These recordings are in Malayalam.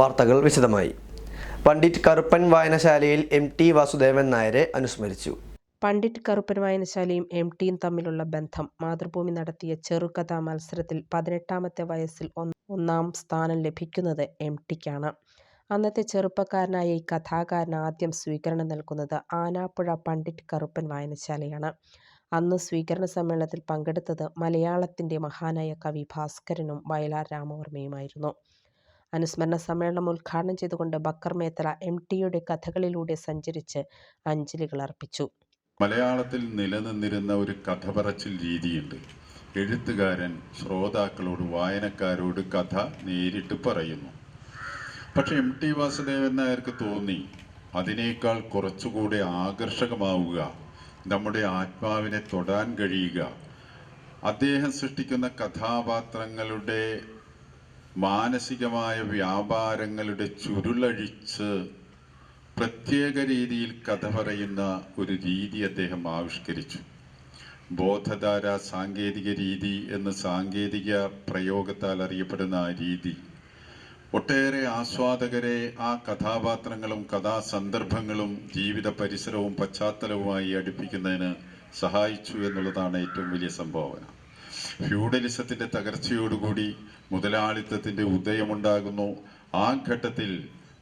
വാർത്തകൾ വിശദമായി. പണ്ഡിറ്റ് കറുപ്പൻ വായനശാലയിൽ എം ടി വാസുദേവൻ നായരെ അനുസ്മരിച്ചു. പണ്ഡിറ്റ് കറുപ്പൻ വായനശാലയും എം ടിയും തമ്മിലുള്ള ബന്ധം മാതൃഭൂമി നടത്തിയ ചെറുകഥാ മത്സരത്തിൽ പതിനെട്ടാമത്തെ വയസ്സിൽ ഒന്നാം സ്ഥാനം ലഭിക്കുന്നത് എം ടിക്കാണ്. അന്നത്തെ ചെറുപ്പക്കാരനായ ഈ കഥാകാരൻ ആദ്യം സ്വീകരണം നൽകുന്നത് ആനാപ്പുഴ പണ്ഡിറ്റ് കറുപ്പൻ വായനശാലയാണ്. അന്ന് സ്വീകരണ സമ്മേളനത്തിൽ പങ്കെടുത്തത് മലയാളത്തിന്റെ മഹാനായ കവി ഭാസ്കരനും വയലാർ രാമവർമ്മയുമായിരുന്നു. അനുസ്മരണ സമ്മേളനം ഉദ്ഘാടനം ചെയ്തുകൊണ്ട് ബക്കർ മേത്തല എം ടിയുടെ കഥകളിലൂടെ സഞ്ചരിച്ച് അഞ്ജലികൾ അർപ്പിച്ചു. മലയാളത്തിൽ നിലനിന്നിരുന്ന ഒരു കഥ പറച്ചിൽ രീതിയുണ്ട്. എഴുത്തുകാരൻ ശ്രോതാക്കളോട് വായനക്കാരോട് കഥ നേരിട്ട് പറയുന്നു. പക്ഷെ എം ടി വാസുദേവൻ നായർക്ക് തോന്നി അതിനേക്കാൾ കുറച്ചുകൂടെ ആകർഷകമാവുക നമ്മുടെ ആത്മാവിനെ തൊടാൻ കഴിയുക അദ്ദേഹം സൃഷ്ടിക്കുന്ന കഥാപാത്രങ്ങളുടെ മാനസികമായ വ്യാപാരങ്ങളുടെ ചുരുളഴിച്ച് പ്രത്യേക രീതിയിൽ കഥ പറയുന്ന ഒരു രീതി അദ്ദേഹം ആവിഷ്കരിച്ചു. ബോധധാര സാങ്കേതിക രീതി എന്ന് സാങ്കേതിക പ്രയോഗത്താൽ അറിയപ്പെടുന്ന ആ രീതി ഒട്ടേറെ ആസ്വാദകരെ ആ കഥാപാത്രങ്ങളും കഥാസന്ദർഭങ്ങളും ജീവിത പരിസരവും പശ്ചാത്തലവുമായി അടുപ്പിക്കുന്നതിന് സഹായിച്ചു എന്നുള്ളതാണ് ഏറ്റവും വലിയ സംഭാവന. ഫ്യൂഡലിസത്തിന്റെ തകർച്ചയോടുകൂടി മുതലാളിത്തത്തിന്റെ ഉദയമുണ്ടാകുന്നു. ആ ഘട്ടത്തിൽ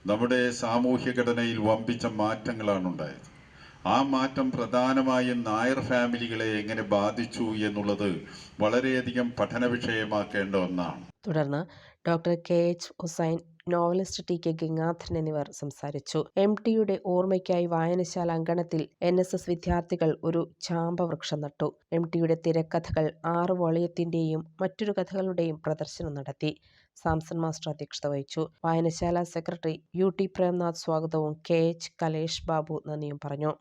നമ്മുടെ സാമൂഹ്യ ഘടനയിൽ വമ്പിച്ച മാറ്റങ്ങളാണ് ഉണ്ടായത്. ആ മാറ്റം പ്രധാനമായും നായർ ഫാമിലികളെ എങ്ങനെ ബാധിച്ചു എന്നുള്ളത് വളരെയധികം പഠന വിഷയമാക്കേണ്ട ഒന്നാണ്. തുടർന്ന് doctor K H Hussain novelist T K Gangadharan എന്നിവർ സംസാരിച്ചു. എം ടിയുടെ ഓർമ്മയ്ക്കായി വായനശാല അങ്കണത്തിൽ എൻ എസ് എസ് വിദ്യാർത്ഥികൾ ഒരു ചാമ്പവൃക്ഷം നട്ടു. എം ടിയുടെ തിരക്കഥകൾ ആറ് വോളിയത്തിന്റെയും മറ്റൊരു കഥകളുടെയും പ്രദർശനം നടത്തി. സാംസൺ മാസ്റ്റർ അധ്യക്ഷത വഹിച്ചു. വായനശാല സെക്രട്ടറി യു ടി പ്രേംനാഥ് സ്വാഗതവും കെ എച്ച് കലേഷ് ബാബു നന്ദിയും പറഞ്ഞു.